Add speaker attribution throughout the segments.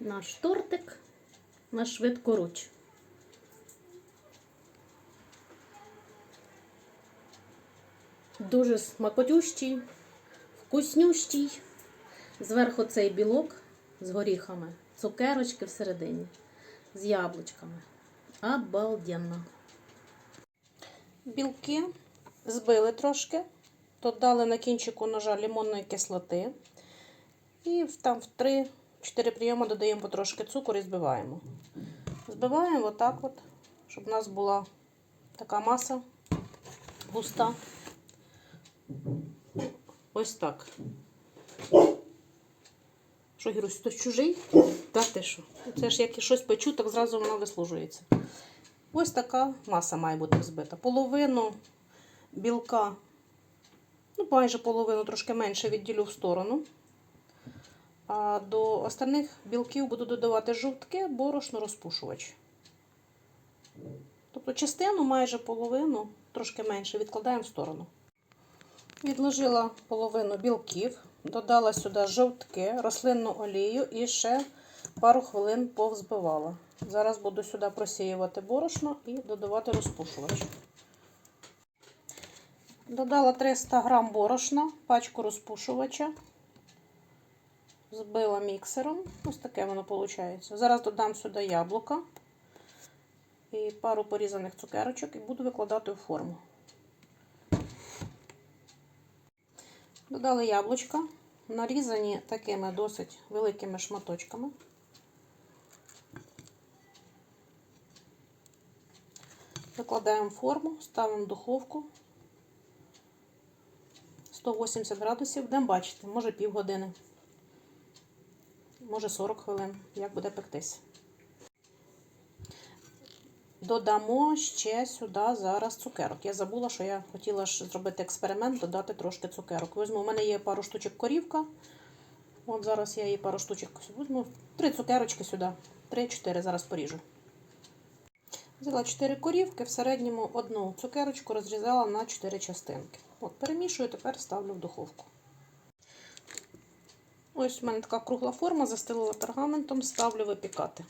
Speaker 1: наш тортик на швидкоруч. Дуже смакотющий, вкуснющий. Зверху цей білок з горіхами, цукерочки всередині, з яблучками. Обалденно. Білки збили трошки, додали на кінчику ножа лимонної кислоти. І там в 3-4 прийоми додаємо потрошки цукру і збиваємо. Збиваємо отак от, щоб у нас була така маса густа. Ось так. Що, Гірусь, хтось чужий? Та ти що? Це ж як і щось печу, так зразу вона вислужується. Ось така маса має бути взбита. Половину білка, ну, майже половину, трошки менше відділю в сторону. А до остальних білків буду додавати жовтки, борошно, розпушувач. Тобто частину, майже половину, трошки менше, відкладаємо в сторону. Відложила половину білків, додала сюди жовтки, рослинну олію і ще пару хвилин повзбивала. Зараз буду сюди просіювати борошно і додавати розпушувач. Додала 300 грам борошна, пачку розпушувача. Збила міксером. Ось таке воно виходить. Зараз додам сюди яблука і пару порізаних цукерочок і буду викладати у форму. Додали яблучка, нарізані такими досить великими шматочками. Викладаємо форму, ставимо в духовку 180 градусів, будемо бачити, може півгодини, може 40 хвилин, як буде пектись. Додамо ще сюди зараз цукерок. Я забула, що я хотіла ж зробити експеримент, додати трошки цукерок. Візьму, у мене є пару штучок корівка. От зараз я її пару штучок візьму. Три цукерочки сюди. Три-чотири зараз поріжу. Взяла 4 корівки, в середньому одну цукерочку розрізала на 4 частинки. От, перемішую, тепер ставлю в духовку. Ось у мене така кругла форма, застелила пергаментом, ставлю випікати.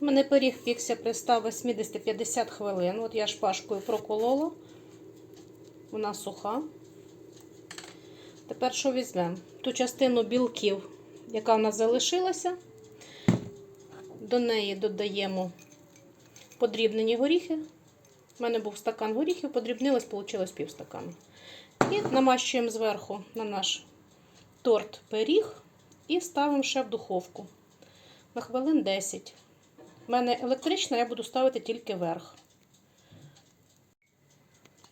Speaker 1: У мене пиріг пікся при 180-50 хвилин. От я шпажкою проколола. Вона суха. Тепер що візьмемо? Ту частину білків, яка в нас залишилася. До неї додаємо подрібнені горіхи. У мене був стакан горіхів, подрібнилось, вийшло пів стакану. І намащуємо зверху на наш торт пиріг і ставимо ще в духовку на хвилин 10. У мене електрична, я буду ставити тільки верх.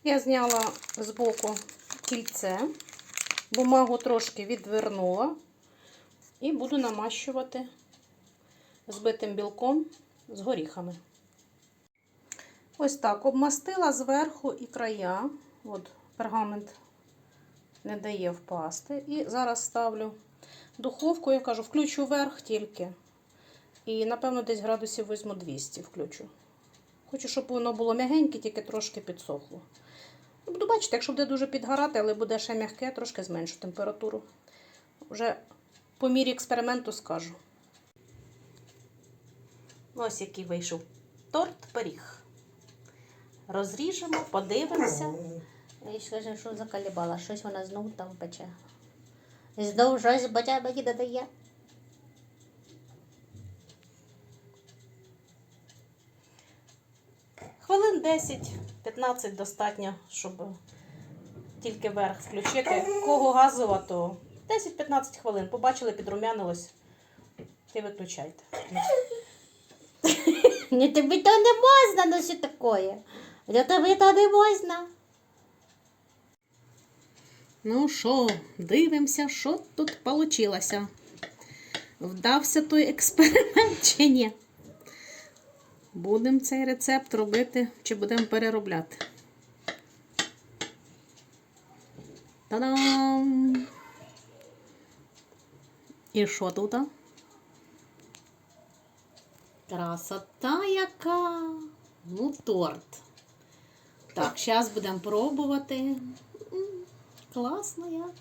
Speaker 1: Я зняла з боку кільце, бумагу трошки відвернула і буду намащувати збитим білком з горіхами. Ось так обмастила зверху і края. От пергамент не дає впасти. І зараз ставлю духовку, я кажу, включу верх тільки. І, напевно, десь градусів візьму 200 включу. Хочу, щоб воно було м'ягеньке, тільки трошки підсохло. Ну, Буду бачити, якщо буде дуже підгорати, але буде ще м'яке, трошки зменшу температуру. Вже по мірі експерименту скажу. Ось який вийшов торт пиріг. Розріжемо, подивимося.
Speaker 2: І скажи, що закалібала, щось вона знову там пече. Знову щось батя мені додає.
Speaker 1: Хвилин 10-15 достатньо, щоб тільки верх включити. Кого газова, то 10-15 хвилин. Побачили, підрумянилось. Ти виключайте.
Speaker 2: Не тобі то не можна, ну що таке? Для тобі то не можна.
Speaker 1: Ну що, дивимося, що тут вийшло. Вдався той експеримент чи ні? Будемо цей рецепт робити чи будемо переробляти? Та-дам! І що тут? Красота яка! Ну, торт. Так, зараз будемо пробувати. Класно як.